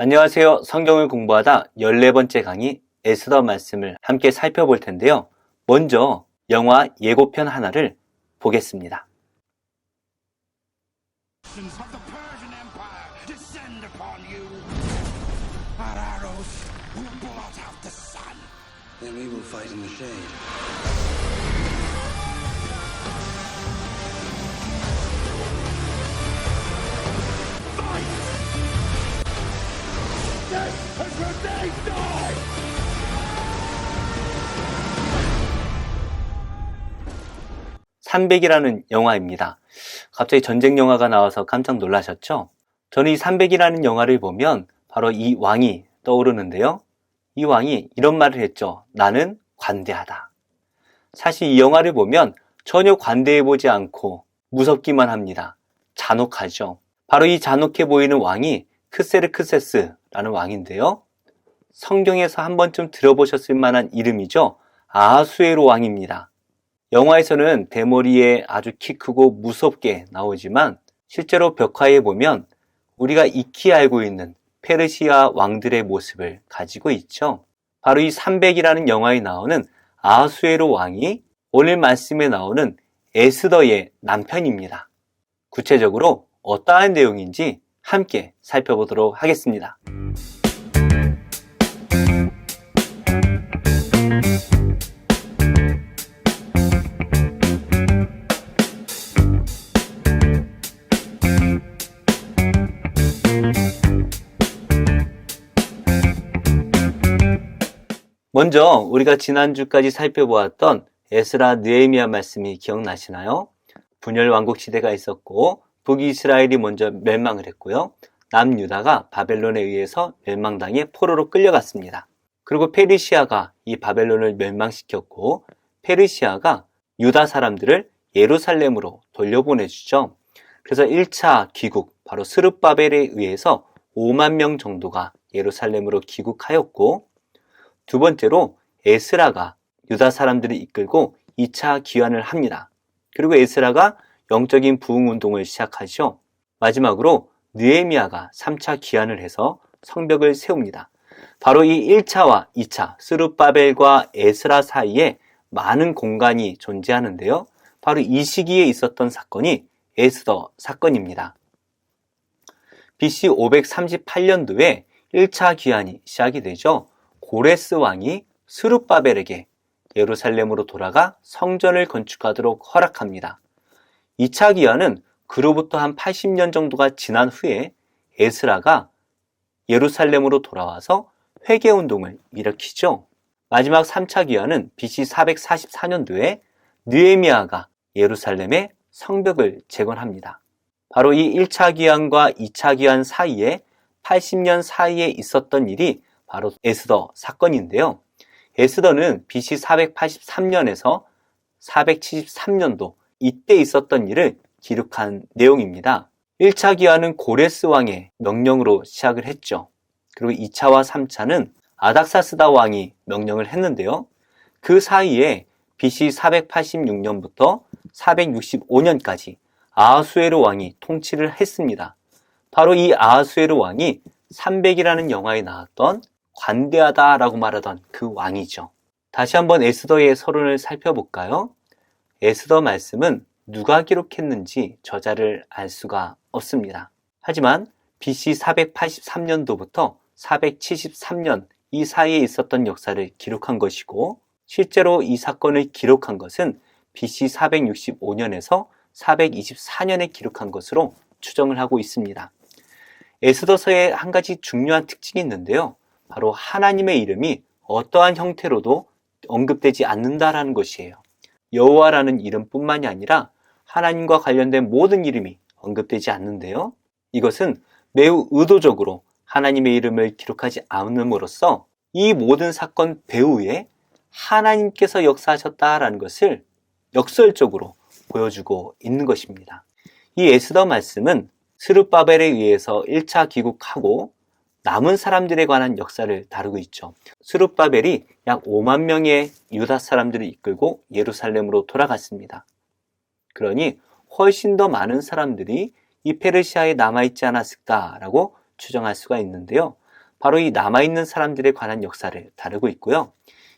안녕하세요. 성경을 공부하다 14번째 강의 에스더 말씀을 함께 살펴볼 텐데요. 먼저 영화 예고편 하나를 보겠습니다. 삼백이라는 영화입니다. 갑자기 전쟁 영화가 나와서 깜짝 놀라셨죠? 저는 이 삼백이라는 영화를 보면 바로 이 왕이 떠오르는데요. 이 왕이 이런 말을 했죠. 나는 관대하다. 사실 이 영화를 보면 전혀 관대해 보지 않고 무섭기만 합니다. 잔혹하죠. 바로 이 잔혹해 보이는 왕이 크세르크세스라는 왕인데요. 성경에서 한 번쯤 들어보셨을 만한 이름이죠. 아하수에로 왕입니다. 영화에서는 대머리에 아주 키 크고 무섭게 나오지만 실제로 벽화에 보면 우리가 익히 알고 있는 페르시아 왕들의 모습을 가지고 있죠. 바로 이 300이라는 영화에 나오는 아하수에로 왕이 오늘 말씀에 나오는 에스더의 남편입니다. 구체적으로 어떠한 내용인지 함께 살펴보도록 하겠습니다. 먼저 우리가 지난주까지 살펴보았던 에스라 느헤미야 말씀이 기억나시나요? 분열 왕국 시대가 있었고 북이스라엘이 먼저 멸망을 했고요. 남유다가 바벨론에 의해서 멸망당해 포로로 끌려갔습니다. 그리고 페르시아가 이 바벨론을 멸망시켰고 페르시아가 유다 사람들을 예루살렘으로 돌려보내주죠. 그래서 1차 귀국, 바로 스룹바벨에 의해서 5만 명 정도가 예루살렘으로 귀국하였고 두 번째로 에스라가 유다 사람들을 이끌고 2차 귀환을 합니다. 그리고 에스라가 영적인 부흥 운동을 시작하죠. 마지막으로 느에미아가 3차 귀환을 해서 성벽을 세웁니다. 바로 이 1차와 2차 스룹바벨과 에스라 사이에 많은 공간이 존재하는데요. 바로 이 시기에 있었던 사건이 에스더 사건입니다. BC 538년도에 1차 귀환이 시작이 되죠. 고레스 왕이 스룹바벨에게 예루살렘으로 돌아가 성전을 건축하도록 허락합니다. 2차 기한은 그로부터 한 80년 정도가 지난 후에 에스라가 예루살렘으로 돌아와서 회개 운동을 일으키죠. 마지막 3차 기한은 BC 444년도에 느에미아가 예루살렘의 성벽을 재건합니다. 바로 이 1차 기한과 2차 기한 사이에 80년 사이에 있었던 일이 바로 에스더 사건인데요. 에스더는 BC 483년에서 473년도 이때 있었던 일을 기록한 내용입니다. 1차 기한은 고레스 왕의 명령으로 시작을 했죠. 그리고 2차와 3차는 아닥사스다 왕이 명령을 했는데요. 그 사이에 BC 486년부터 465년까지 아하수에르 왕이 통치를 했습니다. 바로 이 아하수에르 왕이 300이라는 영화에 나왔던 관대하다라고 말하던 그 왕이죠. 다시 한번 에스더의 서론을 살펴볼까요? 에스더 말씀은 누가 기록했는지 저자를 알 수가 없습니다. 하지만 BC 483년도부터 473년 이 사이에 있었던 역사를 기록한 것이고 실제로 이 사건을 기록한 것은 BC 465년에서 424년에 기록한 것으로 추정을 하고 있습니다. 에스더서에 한 가지 중요한 특징이 있는데요. 바로 하나님의 이름이 어떠한 형태로도 언급되지 않는다라는 것이에요. 여호와라는 이름뿐만이 아니라 하나님과 관련된 모든 이름이 언급되지 않는데요. 이것은 매우 의도적으로 하나님의 이름을 기록하지 않음으로써 이 모든 사건 배후에 하나님께서 역사하셨다라는 것을 역설적으로 보여주고 있는 것입니다. 이 에스더 말씀은 스룹바벨에 의해서 1차 귀국하고 남은 사람들에 관한 역사를 다루고 있죠. 스룹바벨이 약 5만 명의 유다 사람들을 이끌고 예루살렘으로 돌아갔습니다. 그러니 훨씬 더 많은 사람들이 이 페르시아에 남아있지 않았을까라고 추정할 수가 있는데요. 바로 이 남아있는 사람들에 관한 역사를 다루고 있고요.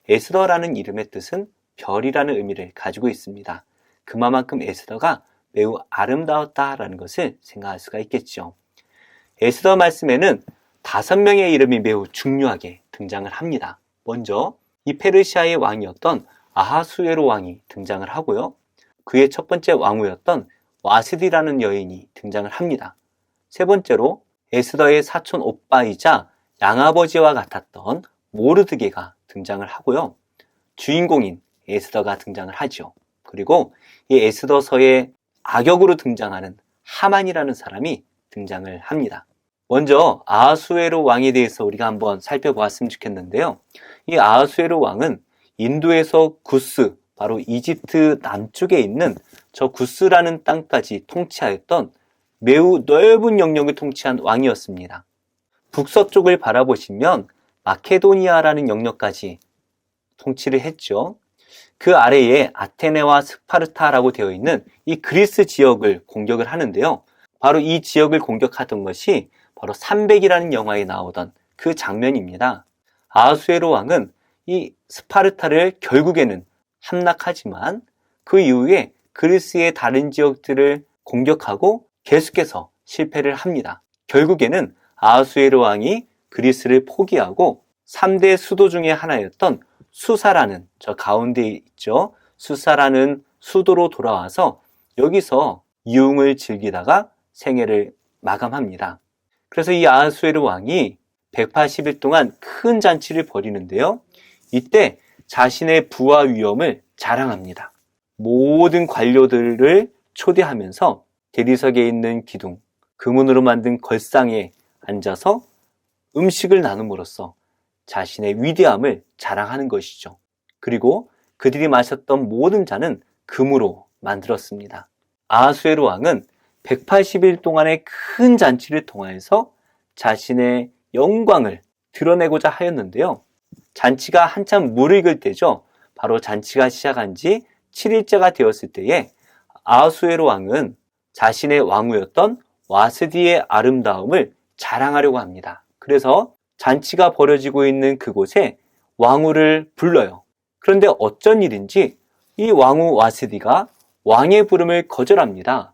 에스더라는 이름의 뜻은 별이라는 의미를 가지고 있습니다. 그만큼 에스더가 매우 아름다웠다라는 것을 생각할 수가 있겠죠. 에스더 말씀에는 다섯 명의 이름이 매우 중요하게 등장을 합니다. 먼저 이 페르시아의 왕이었던 아하수에로 왕이 등장을 하고요. 그의 첫 번째 왕후였던 와스디라는 여인이 등장을 합니다. 세 번째로 에스더의 사촌 오빠이자 양아버지와 같았던 모르드게가 등장을 하고요. 주인공인 에스더가 등장을 하죠. 그리고 이 에스더서의 악역으로 등장하는 하만이라는 사람이 등장을 합니다. 먼저 아하수에로 왕에 대해서 우리가 한번 살펴보았으면 좋겠는데요. 이 아하수에로 왕은 인도에서 구스, 바로 이집트 남쪽에 있는 저 구스라는 땅까지 통치하였던 매우 넓은 영역을 통치한 왕이었습니다. 북서쪽을 바라보시면 마케도니아라는 영역까지 통치를 했죠. 그 아래에 아테네와 스파르타라고 되어 있는 이 그리스 지역을 공격을 하는데요. 바로 이 지역을 공격하던 것이 바로 300이라는 영화에 나오던 그 장면입니다. 아수에로 왕은 이 스파르타를 결국에는 함락하지만 그 이후에 그리스의 다른 지역들을 공격하고 계속해서 실패를 합니다. 결국에는 아수에로 왕이 그리스를 포기하고 3대 수도 중의 하나였던 수사라는 저 가운데 있죠. 수사라는 수도로 돌아와서 여기서 유흥을 즐기다가 생애를 마감합니다. 그래서 이 아하수에르 왕이 180일 동안 큰 잔치를 벌이는데요. 이때 자신의 부와 위엄을 자랑합니다. 모든 관료들을 초대하면서 대리석에 있는 기둥, 금은으로 만든 걸상에 앉아서 음식을 나눔으로써 자신의 위대함을 자랑하는 것이죠. 그리고 그들이 마셨던 모든 잔은 금으로 만들었습니다. 아하수에르 왕은 180일 동안의 큰 잔치를 통하여서 자신의 영광을 드러내고자 하였는데요. 잔치가 한참 무르익을 때죠. 바로 잔치가 시작한 지 7일째가 되었을 때에 아하수에르 왕은 자신의 왕후였던 와스디의 아름다움을 자랑하려고 합니다. 그래서 잔치가 벌어지고 있는 그곳에 왕후를 불러요. 그런데 어쩐 일인지 이 왕후 와스디가 왕의 부름을 거절합니다.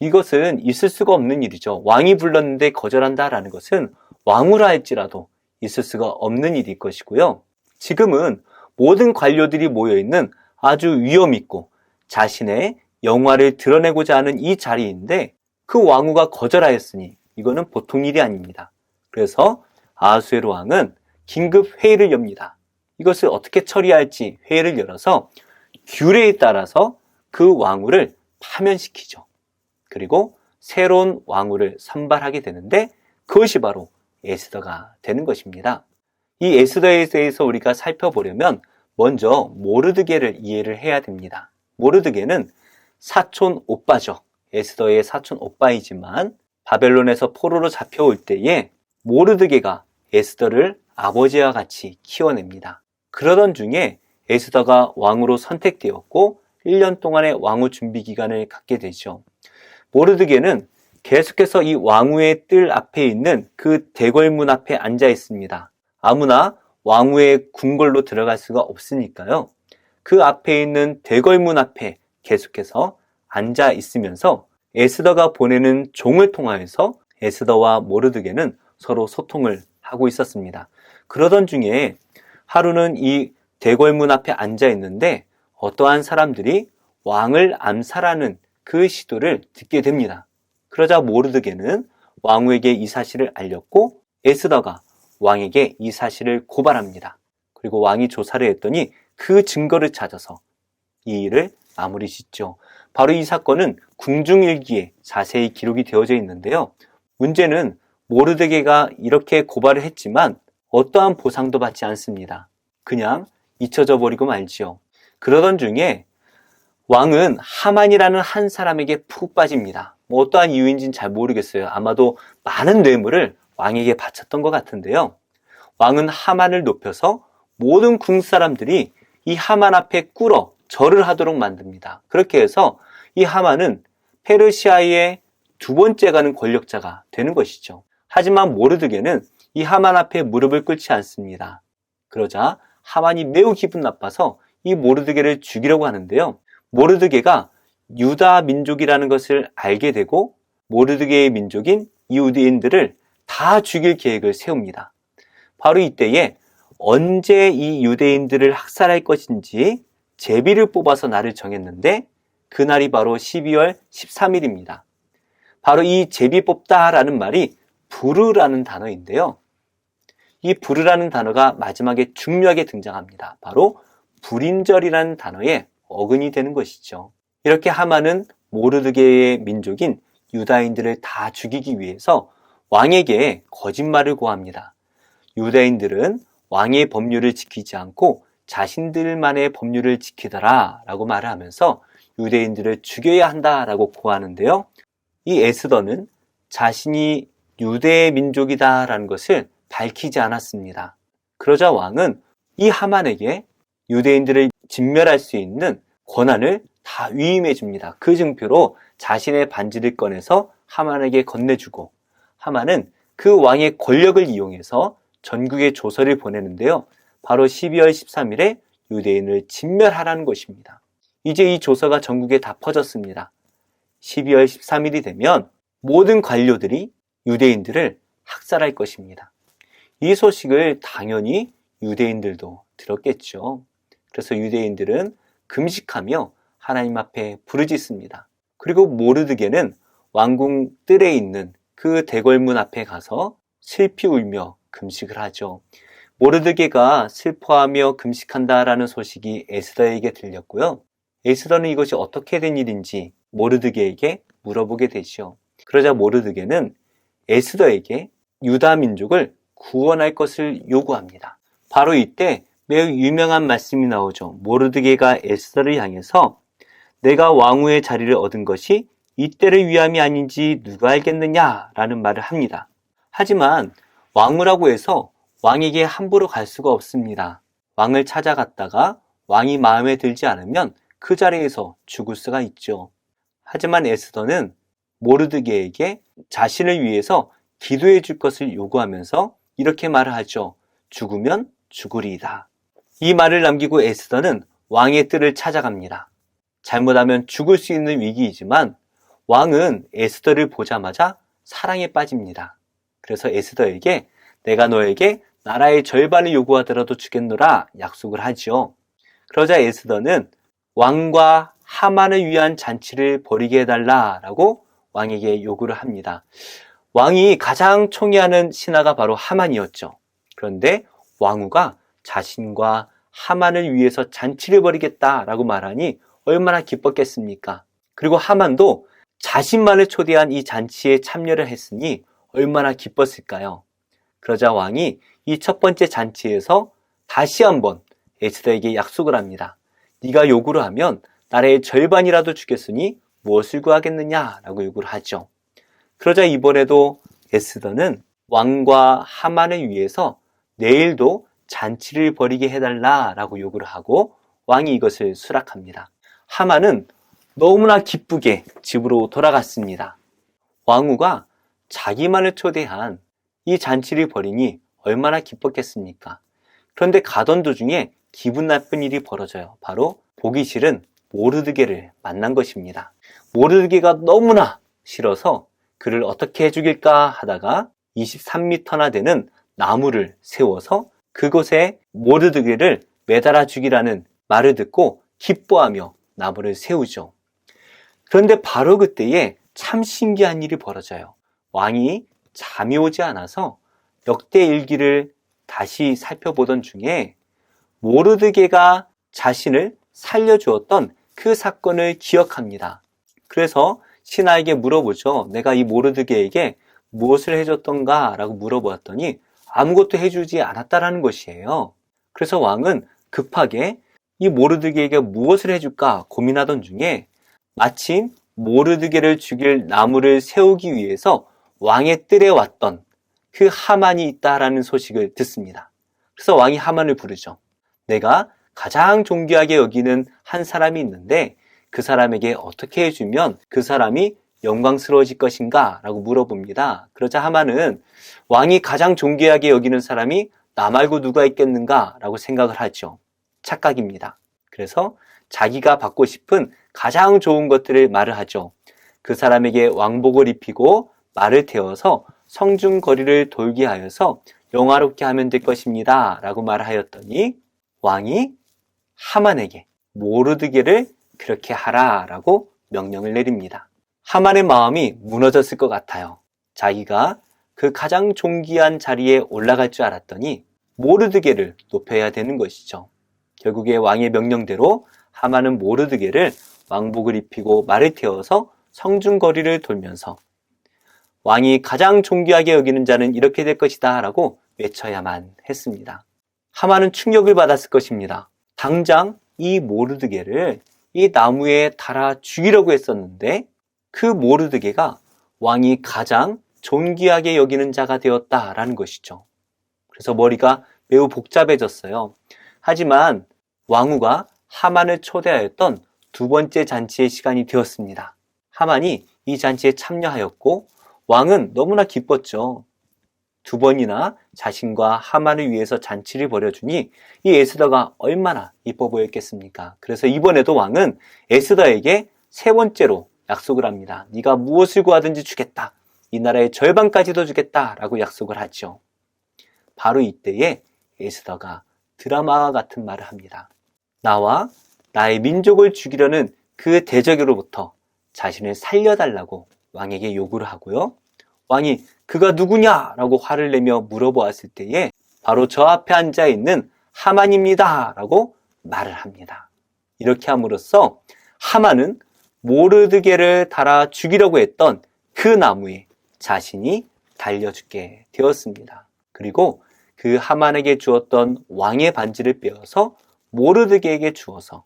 이것은 있을 수가 없는 일이죠. 왕이 불렀는데 거절한다라는 것은 왕후라 할지라도 있을 수가 없는 일일 것이고요. 지금은 모든 관료들이 모여있는 아주 위험있고 자신의 영화를 드러내고자 하는 이 자리인데 그 왕후가 거절하였으니 이거는 보통 일이 아닙니다. 그래서 아하수에르 왕은 긴급 회의를 엽니다. 이것을 어떻게 처리할지 회의를 열어서 규례에 따라서 그 왕후를 파면시키죠. 그리고 새로운 왕후를 선발하게 되는데 그것이 바로 에스더가 되는 것입니다. 이 에스더에 대해서 우리가 살펴보려면 먼저 모르드게를 이해를 해야 됩니다. 모르드게는 사촌 오빠죠. 에스더의 사촌 오빠이지만 바벨론에서 포로로 잡혀올 때에 모르드게가 에스더를 아버지와 같이 키워냅니다. 그러던 중에 에스더가 왕으로 선택되었고 1년 동안의 왕후 준비 기간을 갖게 되죠. 모르드게는 계속해서 이 왕후의 뜰 앞에 있는 그 대궐문 앞에 앉아 있습니다. 아무나 왕후의 궁궐로 들어갈 수가 없으니까요. 그 앞에 있는 대궐문 앞에 계속해서 앉아 있으면서 에스더가 보내는 종을 통하여서 에스더와 모르드게는 서로 소통을 하고 있었습니다. 그러던 중에 하루는 이 대궐문 앞에 앉아 있는데 어떠한 사람들이 왕을 암살하는 그 시도를 듣게 됩니다. 그러자 모르드게는 왕후에게 이 사실을 알렸고 에스더가 왕에게 이 사실을 고발합니다. 그리고 왕이 조사를 했더니 그 증거를 찾아서 이 일을 마무리 짓죠. 바로 이 사건은 궁중일기에 자세히 기록이 되어져 있는데요. 문제는 모르드게가 이렇게 고발을 했지만 어떠한 보상도 받지 않습니다. 그냥 잊혀져 버리고 말지요. 그러던 중에 왕은 하만이라는 한 사람에게 푹 빠집니다. 뭐 어떠한 이유인지는 잘 모르겠어요. 아마도 많은 뇌물을 왕에게 바쳤던 것 같은데요. 왕은 하만을 높여서 모든 궁 사람들이 이 하만 앞에 꿇어 절을 하도록 만듭니다. 그렇게 해서 이 하만은 페르시아의 두 번째 가는 권력자가 되는 것이죠. 하지만 모르드게는 이 하만 앞에 무릎을 꿇지 않습니다. 그러자 하만이 매우 기분 나빠서 이 모르드게를 죽이려고 하는데요. 모르드게가 유다 민족이라는 것을 알게 되고 모르드게의 민족인 이후디인들을 다 죽일 계획을 세웁니다. 바로 이때에 언제 이 유대인들을 학살할 것인지 제비를 뽑아서 날을 정했는데 그날이 바로 12월 13일입니다. 바로 이 제비 뽑다라는 말이 부르라는 단어인데요. 이 부르라는 단어가 마지막에 중요하게 등장합니다. 바로 불임절이라는 단어에 어근이 되는 것이죠. 이렇게 하만은 모르드게의 민족인 유다인들을 다 죽이기 위해서 왕에게 거짓말을 고합니다. 유다인들은 왕의 법률을 지키지 않고 자신들만의 법률을 지키더라 라고 말을 하면서 유대인들을 죽여야 한다 라고 고하는데요. 이 에스더는 자신이 유대의 민족이다 라는 것을 밝히지 않았습니다. 그러자 왕은 이 하만에게 유대인들을 진멸할 수 있는 권한을 다 위임해 줍니다. 그 증표로 자신의 반지를 꺼내서 하만에게 건네주고 하만은 그 왕의 권력을 이용해서 전국에 조서를 보내는데요. 바로 12월 13일에 유대인을 진멸하라는 것입니다. 이제 이 조서가 전국에 다 퍼졌습니다. 12월 13일이 되면 모든 관료들이 유대인들을 학살할 것입니다. 이 소식을 당연히 유대인들도 들었겠죠. 그래서 유대인들은 금식하며 하나님 앞에 부르짖습니다. 그리고 모르드게는 왕궁 뜰에 있는 그 대궐문 앞에 가서 슬피 울며 금식을 하죠. 모르드게가 슬퍼하며 금식한다라는 소식이 에스더에게 들렸고요. 에스더는 이것이 어떻게 된 일인지 모르드게에게 물어보게 되죠. 그러자 모르드게는 에스더에게 유다 민족을 구원할 것을 요구합니다. 바로 이때 매우 유명한 말씀이 나오죠. 모르드게가 에스더를 향해서 내가 왕후의 자리를 얻은 것이 이때를 위함이 아닌지 누가 알겠느냐라는 말을 합니다. 하지만 왕후라고 해서 왕에게 함부로 갈 수가 없습니다. 왕을 찾아갔다가 왕이 마음에 들지 않으면 그 자리에서 죽을 수가 있죠. 하지만 에스더는 모르드게에게 자신을 위해서 기도해 줄 것을 요구하면서 이렇게 말을 하죠. 죽으면 죽으리이다. 이 말을 남기고 에스더는 왕의 뜰을 찾아갑니다. 잘못하면 죽을 수 있는 위기이지만 왕은 에스더를 보자마자 사랑에 빠집니다. 그래서 에스더에게 내가 너에게 나라의 절반을 요구하더라도 주겠노라 약속을 하지요. 그러자 에스더는 왕과 하만을 위한 잔치를 벌이게 해달라라고 왕에게 요구를 합니다. 왕이 가장 총애하는 신하가 바로 하만이었죠. 그런데 왕후가 자신과 하만을 위해서 잔치를 벌이겠다라고 말하니 얼마나 기뻤겠습니까? 그리고 하만도 자신만을 초대한 이 잔치에 참여를 했으니 얼마나 기뻤을까요? 그러자 왕이 이 첫 번째 잔치에서 다시 한번 에스더에게 약속을 합니다. 네가 요구를 하면 나라의 절반이라도 주겠으니 무엇을 구하겠느냐라고 요구를 하죠. 그러자 이번에도 에스더는 왕과 하만을 위해서 내일도 잔치를 벌이게 해달라라고 요구를 하고 왕이 이것을 수락합니다. 하만은 너무나 기쁘게 집으로 돌아갔습니다. 왕후가 자기만을 초대한 이 잔치를 벌이니 얼마나 기뻤겠습니까? 그런데 가던 도중에 기분 나쁜 일이 벌어져요. 바로 보기 싫은 모르드게를 만난 것입니다. 모르드게가 너무나 싫어서 그를 어떻게 해죽일까 하다가 23m나 되는 나무를 세워서 그곳에 모르드게를 매달아 죽이라는 말을 듣고 기뻐하며 나무를 세우죠. 그런데 바로 그때에 참 신기한 일이 벌어져요. 왕이 잠이 오지 않아서 역대 일기를 다시 살펴보던 중에 모르드게가 자신을 살려주었던 그 사건을 기억합니다. 그래서 신하에게 물어보죠. 내가 이 모르드게에게 무엇을 해줬던가? 라고 물어보았더니 아무것도 해주지 않았다라는 것이에요. 그래서 왕은 급하게 이 모르드게에게 무엇을 해줄까 고민하던 중에 마침 모르드게를 죽일 나무를 세우기 위해서 왕의 뜰에 왔던 그 하만이 있다라는 소식을 듣습니다. 그래서 왕이 하만을 부르죠. 내가 가장 존귀하게 여기는 한 사람이 있는데 그 사람에게 어떻게 해주면 그 사람이 영광스러워질 것인가? 라고 물어봅니다. 그러자 하만은 왕이 가장 존귀하게 여기는 사람이 나 말고 누가 있겠는가? 라고 생각을 하죠. 착각입니다. 그래서 자기가 받고 싶은 가장 좋은 것들을 말을 하죠. 그 사람에게 왕복을 입히고 말을 태워서 성중거리를 돌게 하여서 영화롭게 하면 될 것입니다. 라고 말하였더니 왕이 하만에게 모르드게를 그렇게 하라 라고 명령을 내립니다. 하만의 마음이 무너졌을 것 같아요. 자기가 그 가장 존귀한 자리에 올라갈 줄 알았더니 모르드게를 높여야 되는 것이죠. 결국에 왕의 명령대로 하만은 모르드게를 왕복을 입히고 말을 태워서 성중거리를 돌면서 왕이 가장 존귀하게 여기는 자는 이렇게 될 것이다 라고 외쳐야만 했습니다. 하만은 충격을 받았을 것입니다. 당장 이 모르드게를 이 나무에 달아 죽이려고 했었는데 그 모르드게가 왕이 가장 존귀하게 여기는 자가 되었다라는 것이죠. 그래서 머리가 매우 복잡해졌어요. 하지만 왕후가 하만을 초대하였던 두 번째 잔치의 시간이 되었습니다. 하만이 이 잔치에 참여하였고 왕은 너무나 기뻤죠. 두 번이나 자신과 하만을 위해서 잔치를 벌여주니 이 에스더가 얼마나 이뻐 보였겠습니까? 그래서 이번에도 왕은 에스더에게 세 번째로 약속을 합니다. 네가 무엇을 구하든지 주겠다. 이 나라의 절반까지도 주겠다라고 약속을 하죠. 바로 이때에 에스더가 드라마와 같은 말을 합니다. 나와 나의 민족을 죽이려는 그 대적으로부터 자신을 살려달라고 왕에게 요구를 하고요. 왕이 그가 누구냐라고 화를 내며 물어보았을 때에 바로 저 앞에 앉아 있는 하만입니다라고 말을 합니다. 이렇게 함으로써 하만은 모르드게를 달아 죽이려고 했던 그 나무에 자신이 달려 죽게 되었습니다. 그리고 그 하만에게 주었던 왕의 반지를 빼어서 모르드게에게 주어서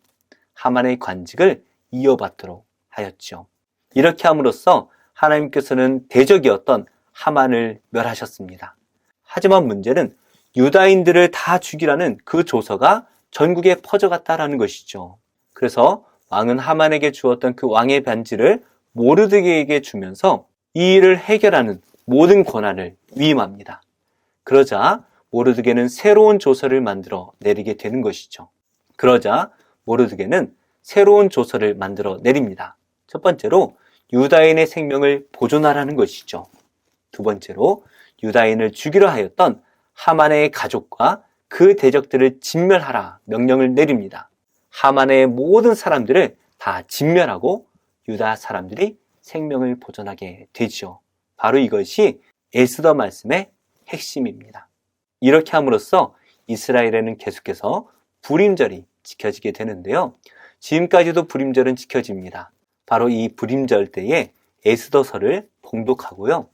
하만의 관직을 이어받도록 하였죠. 이렇게 함으로써 하나님께서는 대적이었던 하만을 멸하셨습니다. 하지만 문제는 유다인들을 다 죽이라는 그 조서가 전국에 퍼져갔다라는 것이죠. 그래서 왕은 하만에게 주었던 그 왕의 반지를 모르드게에게 주면서 이 일을 해결하는 모든 권한을 위임합니다. 그러자 모르드게는 새로운 조서를 만들어 내리게 되는 것이죠. 그러자 모르드게는 새로운 조서를 만들어 내립니다. 첫 번째로 유다인의 생명을 보존하라는 것이죠. 두 번째로 유다인을 죽이려 하였던 하만의 가족과 그 대적들을 진멸하라 명령을 내립니다. 하만의 모든 사람들을 다 진멸하고 유다 사람들이 생명을 보존하게 되죠. 바로 이것이 에스더 말씀의 핵심입니다. 이렇게 함으로써 이스라엘에는 계속해서 불임절이 지켜지게 되는데요. 지금까지도 불임절은 지켜집니다. 바로 이 불임절 때에 에스더서를 봉독하고요.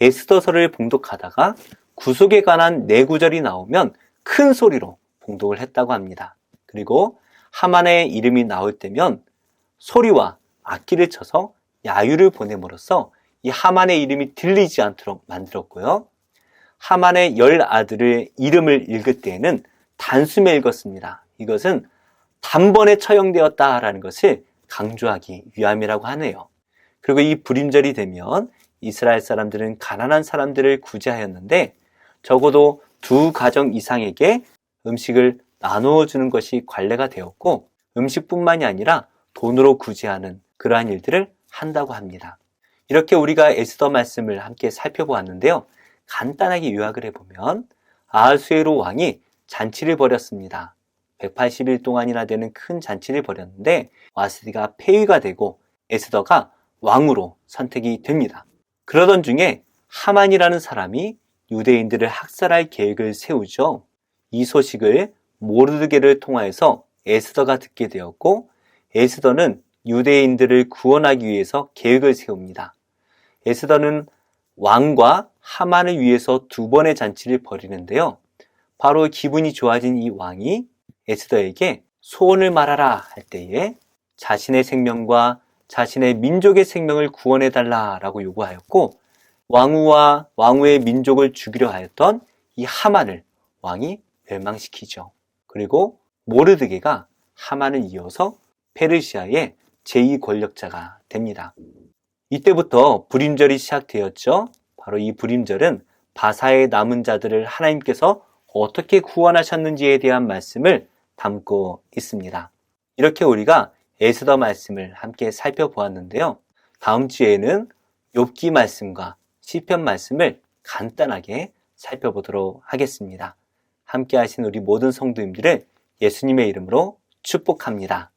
에스더서를 봉독하다가 구속에 관한 내구절이 나오면 큰 소리로 봉독을 했다고 합니다. 그리고 하만의 이름이 나올 때면 소리와 악기를 쳐서 야유를 보냄으로써 이 하만의 이름이 들리지 않도록 만들었고요. 하만의 열 아들의 이름을 읽을 때에는 단숨에 읽었습니다. 이것은 단번에 처형되었다라는 것을 강조하기 위함이라고 하네요. 그리고 이 불임절이 되면 이스라엘 사람들은 가난한 사람들을 구제하였는데 적어도 두 가정 이상에게 음식을 나누어 주는 것이 관례가 되었고 음식뿐만이 아니라 돈으로 구제하는 그러한 일들을 한다고 합니다. 이렇게 우리가 에스더 말씀을 함께 살펴보았는데요. 간단하게 요약을 해보면 아하수에로 왕이 잔치를 벌였습니다. 180일 동안이나 되는 큰 잔치를 벌였는데 와스디가 폐위가 되고 에스더가 왕으로 선택이 됩니다. 그러던 중에 하만이라는 사람이 유대인들을 학살할 계획을 세우죠. 이 소식을 모르드게를 통하여서 에스더가 듣게 되었고 에스더는 유대인들을 구원하기 위해서 계획을 세웁니다. 에스더는 왕과 하만을 위해서 두 번의 잔치를 벌이는데요. 바로 기분이 좋아진 이 왕이 에스더에게 소원을 말하라 할 때에 자신의 생명과 자신의 민족의 생명을 구원해 달라라고 요구하였고 왕후와 왕후의 민족을 죽이려 하였던 이 하만을 왕이 멸망시키죠. 그리고 모르드게가 하만을 이어서 페르시아의 제2 권력자가 됩니다. 이때부터 불임절이 시작되었죠. 바로 이 불임절은 바사의 남은 자들을 하나님께서 어떻게 구원하셨는지에 대한 말씀을 담고 있습니다. 이렇게 우리가 에스더 말씀을 함께 살펴보았는데요. 다음 주에는 욥기 말씀과 시편 말씀을 간단하게 살펴보도록 하겠습니다. 함께 하신 우리 모든 성도님들을 예수님의 이름으로 축복합니다.